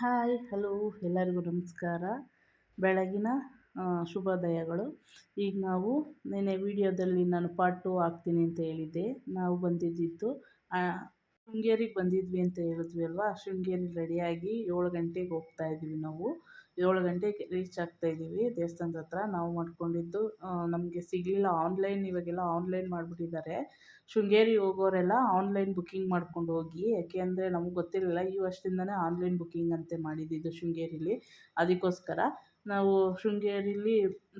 Hi, hello, ಎಲ್ಲರಿಗೂ ನಮಸ್ಕಾರ. ಬೆಳಗಿನ ಶುಭೋದಯಗಳು. ಈಗ ನಾವು ನಿನ್ನೆ ವೀಡಿಯೋದಲ್ಲಿ ನಾನು ಪಾರ್ಟ್ ಟು ಹಾಕ್ತೀನಿ ಅಂತ ಹೇಳಿದ್ದೆ. ನಾವು ಬಂದಿದ್ದಿದ್ದು ಶೃಂಗೇರಿಗೆ ಬಂದಿದ್ವಿ ಅಂತ ಹೇಳಿದ್ವಿ ಅಲ್ವಾ? ಶೃಂಗೇರಿ ರೆಡಿಯಾಗಿ ಏಳು ಗಂಟೆಗೆ ಹೋಗ್ತಾ ಇದ್ವಿ ನಾವು. ಏಳು ಗಂಟೆಗೆ ರೀಚ್ ಆಗ್ತಾ ಇದ್ದೀವಿ ದೇವಸ್ಥಾನದ ಹತ್ರ. ನಾವು ಮಾಡ್ಕೊಂಡಿದ್ದು ನಮಗೆ ಸಿಗಲಿಲ್ಲ. ಆನ್ಲೈನ್ ಇವಾಗೆಲ್ಲ ಆನ್ಲೈನ್ ಮಾಡಿಬಿಟ್ಟಿದ್ದಾರೆ. ಶೃಂಗೇರಿ ಹೋಗೋರೆಲ್ಲ ಆನ್ಲೈನ್ ಬುಕ್ಕಿಂಗ್ ಮಾಡ್ಕೊಂಡು ಹೋಗಿ. ಯಾಕೆ ಅಂದರೆ ನಮ್ಗೆ ಗೊತ್ತಿರಲಿಲ್ಲ. ಈ ವರ್ಷದಿಂದನೇ ಆನ್ಲೈನ್ ಬುಕ್ಕಿಂಗ್ ಅಂತೆ ಮಾಡಿದ್ದಿದ್ದು ಶೃಂಗೇರಿಲಿ. ಅದಕ್ಕೋಸ್ಕರ ನಾವು ಶೃಂಗೇರಿಲಿ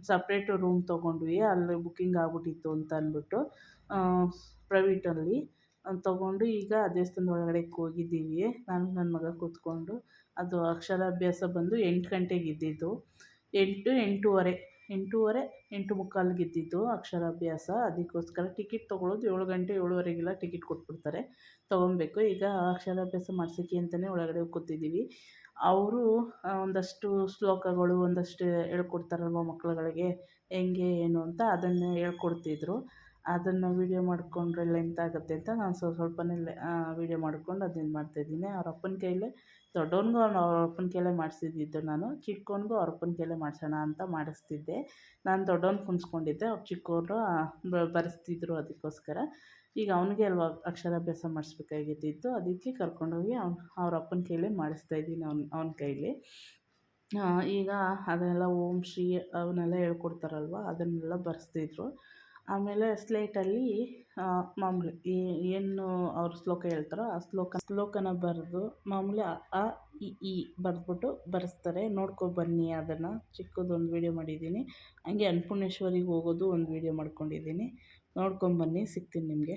ಸಪ್ರೇಟು ರೂಮ್ ತೊಗೊಂಡ್ವಿ. ಅಲ್ಲಿ ಬುಕ್ಕಿಂಗ್ ಆಗ್ಬಿಟ್ಟಿತ್ತು ಅಂತ ಅಂದ್ಬಿಟ್ಟು ಪ್ರೈವೇಟಲ್ಲಿ ತೊಗೊಂಡು ಈಗ ದೇವಸ್ಥಾನದ ಒಳಗಡೆ ಹೋಗಿದ್ದೀವಿ. ನಾನು ನನ್ನ ಮಗ ಕೂತ್ಕೊಂಡು. ಅದು ಅಕ್ಷರಾಭ್ಯಾಸ ಬಂದು ಎಂಟು ಗಂಟೆಗೆ ಇದ್ದಿದ್ದು ಎಂಟು, ಎಂಟೂವರೆ ಎಂಟೂವರೆ, ಎಂಟು ಮುಕ್ಕಾಲ್ಗೆ ಇದ್ದಿದ್ದು ಅಕ್ಷರಾಭ್ಯಾಸ. ಅದಕ್ಕೋಸ್ಕರ ಟಿಕೆಟ್ ತೊಗೊಳೋದು ಏಳು ಗಂಟೆ, ಏಳುವರೆಗೆಲ್ಲ ಟಿಕೆಟ್ ಕೊಟ್ಬಿಡ್ತಾರೆ. ತೊಗೊಬೇಕು ಈಗ ಅಕ್ಷರಾಭ್ಯಾಸ ಮಾಡ್ಸೋಕ್ಕೆ ಅಂತಲೇ ಒಳಗಡೆ ಕೂತಿದ್ದೀವಿ. ಅವರು ಒಂದಷ್ಟು ಶ್ಲೋಕಗಳು, ಒಂದಷ್ಟು ಹೇಳ್ಕೊಡ್ತಾರಲ್ವ ಮಕ್ಕಳುಗಳಿಗೆ? ಹೆಂಗೆ, ಏನು ಅಂತ ಅದನ್ನು ಹೇಳ್ಕೊಡ್ತಿದ್ರು. ಅದನ್ನು ವೀಡಿಯೋ ಮಾಡಿಕೊಂಡ್ರೆ ಲೆಂತ್ ಆಗುತ್ತೆ ಅಂತ ನಾನು ಸ್ವಲ್ಪ ಸ್ವಲ್ಪನೇ ವೀಡಿಯೋ ಮಾಡ್ಕೊಂಡು ಅದನ್ನು ಮಾಡ್ತಾಯಿದ್ದೀನಿ ಅವ್ರ ಅಪ್ಪನ ಕೈಲೇ ದೊಡ್ಡವನಿಗೂ ಅವ್ನು ಅವ್ರ ಅಪ್ಪನ ಕೈಲೇ ಮಾಡಿಸಿದ್ದಿದ್ದು ನಾನು ಚಿಕ್ಕವನಿಗೂ ಅವ್ರ ಅಪ್ಪನ ಕೈಲೇ ಮಾಡಿಸೋಣ ಅಂತ ಮಾಡಿಸ್ತಿದ್ದೆ. ನಾನು ದೊಡ್ಡವನ್ನ ಕುಣಿಸ್ಕೊಂಡಿದ್ದೆ, ಅವ್ರು ಚಿಕ್ಕವರು ಬರೆಸ್ತಿದ್ರು ಅದಕ್ಕೋಸ್ಕರ. ಈಗ ಅವನಿಗೆ ಅಲ್ವಾ ಅಕ್ಷರಾಭ್ಯಾಸ ಮಾಡಿಸ್ಬೇಕಾಗಿದ್ದಿತ್ತು ಅದಕ್ಕೆ ಕರ್ಕೊಂಡೋಗಿ ಅವ್ನು, ಅವ್ರ ಅಪ್ಪನ ಕೈಲೇ ಮಾಡಿಸ್ತಾಯಿದ್ದೀನಿ ಅವ್ನ, ಅವನ ಕೈಲಿ. ಈಗ ಅದನ್ನೆಲ್ಲ ಓಂ ಶ್ರೀ ಅವನ್ನೆಲ್ಲ ಹೇಳ್ಕೊಡ್ತಾರಲ್ವ, ಅದನ್ನೆಲ್ಲ ಬರೆಸ್ತಿದ್ರು. ಆಮೇಲೆ ಸ್ಲೇಟಲ್ಲಿ ಮಾಮೂಲಿ ಏನು ಅವ್ರು ಶ್ಲೋಕ ಹೇಳ್ತಾರೋ ಆ ಶ್ಲೋಕ, ಶ್ಲೋಕನ ಬರೆದು ಮಾಮೂಲಿ ಅ ಇ ಈ ಬರೆದ್ಬಿಟ್ಟು ಬರೆಸ್ತಾರೆ. ನೋಡ್ಕೊಬನ್ನಿ ಅದನ್ನು. ಚಿಕ್ಕದೊಂದು ವೀಡಿಯೋ ಮಾಡಿದ್ದೀನಿ. ಹಂಗೆ ಅನ್ನಪೂರ್ಣೇಶ್ವರಿಗೆ ಹೋಗೋದು ಒಂದು ವೀಡಿಯೋ ಮಾಡ್ಕೊಂಡಿದ್ದೀನಿ. ನೋಡ್ಕೊಂಬನ್ನಿ ಸಿಗ್ತೀನಿ ನಿಮಗೆ.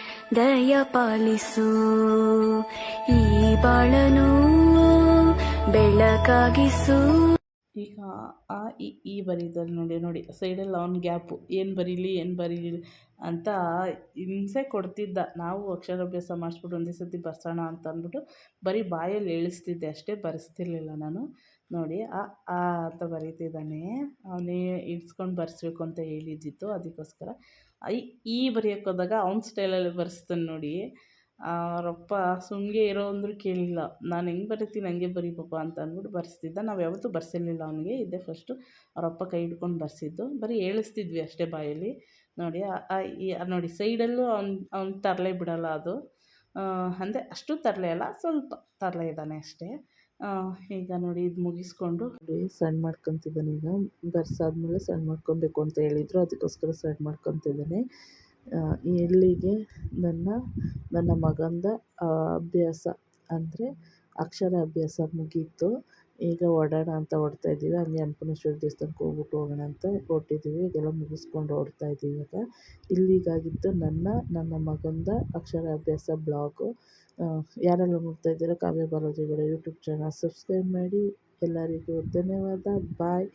ಪಾಲಿಸು ಈ ಬಾಳನು ಬೆಳಕಾಗಿಸು ಈಗ ಆ ಇ ಈ ಬರೀದಲ್ಲಿ ನೋಡಿ ನೋಡಿ, ಸೈಡಲ್ಲಿ ಅವ್ನ ಗ್ಯಾಪು, ಏನು ಬರೀಲಿ ಏನು ಬರೀಲಿ ಅಂತ ಹಿಂಸೆ ಕೊಡ್ತಿದ್ದ. ನಾವು ಅಕ್ಷರಾಭ್ಯಾಸ ಮಾಡಿಸ್ಬಿಟ್ಟು ಒಂದೇ ಸತಿ ಬರ್ಸೋಣ ಅಂತ ಅಂದ್ಬಿಟ್ಟು ಬರೀ ಬಾಯಲ್ಲಿ ಇಳಿಸ್ತಿದ್ದೆ ಅಷ್ಟೇ ಬರೆಸ್ತಿರ್ಲಿಲ್ಲ ನಾನು. ನೋಡಿ, ಆ ಆ ಅಂತ ಬರೀತಿದ್ದಾನೆ. ಅವನೇ ಇಡ್ಸ್ಕೊಂಡು ಬರೆಸ್ಬೇಕು ಅಂತ ಹೇಳಿದ್ದಿತ್ತು, ಅದಕ್ಕೋಸ್ಕರ. ಐ ಈ ಬರೆಯೋಕೆ ಹೋದಾಗ ಅವ್ನ ಸ್ಟೈಲಲ್ಲಿ ಬರೆಸ್ತಾನೆ ನೋಡಿ. ಅವರಪ್ಪ ಸುಮ್ಗೆ ಇರೋ ಅಂದರೂ ಕೇಳಿಲ್ಲ. ನಾನು ಹೆಂಗೆ ಬರೀತೀನಿ, ಹಂಗೆ ಬರಿ ಅಂತ ಅಂದ್ಬಿಟ್ಟು ಬರೆಸ್ತಿದ್ದ. ನಾವು ಯಾವತ್ತೂ ಬರ್ಸಿರ್ಲಿಲ್ಲ ಅವನಿಗೆ. ಇದೇ ಫಸ್ಟು ಅವರಪ್ಪ ಕೈ ಹಿಡ್ಕೊಂಡು ಬರೆಸಿದ್ದು. ಬರೀ ಹೇಳಿಸ್ತಿದ್ವಿ ಅಷ್ಟೇ ಬಾಯಲ್ಲಿ. ನೋಡಿ ನೋಡಿ ಸೈಡಲ್ಲೂ ಅವ್ನು ಅವ್ನು ತರಲೆ ಬಿಡೋಲ್ಲ ಅದು. ಅಂದರೆ ಅಷ್ಟು ತರಲೆ ಅಲ್ಲ, ಸ್ವಲ್ಪ ತರಲೆ ಇದ್ದಾನೆ ಅಷ್ಟೇ. ಈಗ ನೋಡಿ ಇದು ಮುಗಿಸ್ಕೊಂಡು. ಸಣ್ಣ ಮಾಡ್ಕೊತಿದ್ದಾನೆ ಈಗ. ಬರ್ಸಾದ್ಮೇಲೆ ಸಣ್ಣ ಮಾಡ್ಕೊಬೇಕು ಅಂತ ಹೇಳಿದರು. ಅದಕ್ಕೋಸ್ಕರ ಸಣ್ಣ ಮಾಡ್ಕೊತಿದ್ದಾನೆ. ಎಲ್ಲಿಗೆ ನನ್ನ ನನ್ನ ಮಗಂದ ಅಭ್ಯಾಸ ಅಂದರೆ ಅಕ್ಷರ ಅಭ್ಯಾಸ ಮುಗೀತು. ಈಗ ಓಡಾಡ ಅಂತ ಓಡ್ತಾ ಇದ್ದೀವಿ. ಹಂಗೆ ಅನ್ನಪೂರ್ಣೇಶ್ವರಿ ದೇವಸ್ಥಾನಕ್ಕೆ ಹೋಗ್ಬಿಟ್ಟು ಹೋಗೋಣ ಅಂತ ಹೊರಟಿದ್ದೀವಿ. ಇದೆಲ್ಲ ಮುಗಿಸ್ಕೊಂಡು ಹೊರಡ್ತಾ ಇದ್ದೀವಿ ಇವಾಗ. ಇಲ್ಲಿಗಾಗಿದ್ದು ನನ್ನ ನನ್ನ ಮಗಂದ ಅಕ್ಷರ ಅಭ್ಯಾಸ ಬ್ಲಾಗು ಯಾರೆಲ್ಲ ನೋಡ್ತಾ ಇದ್ದೀರೋ ಕಾವ್ಯ ಬಾಲಾಜಿಗಳ ಯೂಟ್ಯೂಬ್ ಚಾನಲ್ ಸಬ್ಸ್ಕ್ರೈಬ್ ಮಾಡಿ. ಎಲ್ಲರಿಗೂ ಧನ್ಯವಾದ. ಬಾಯ್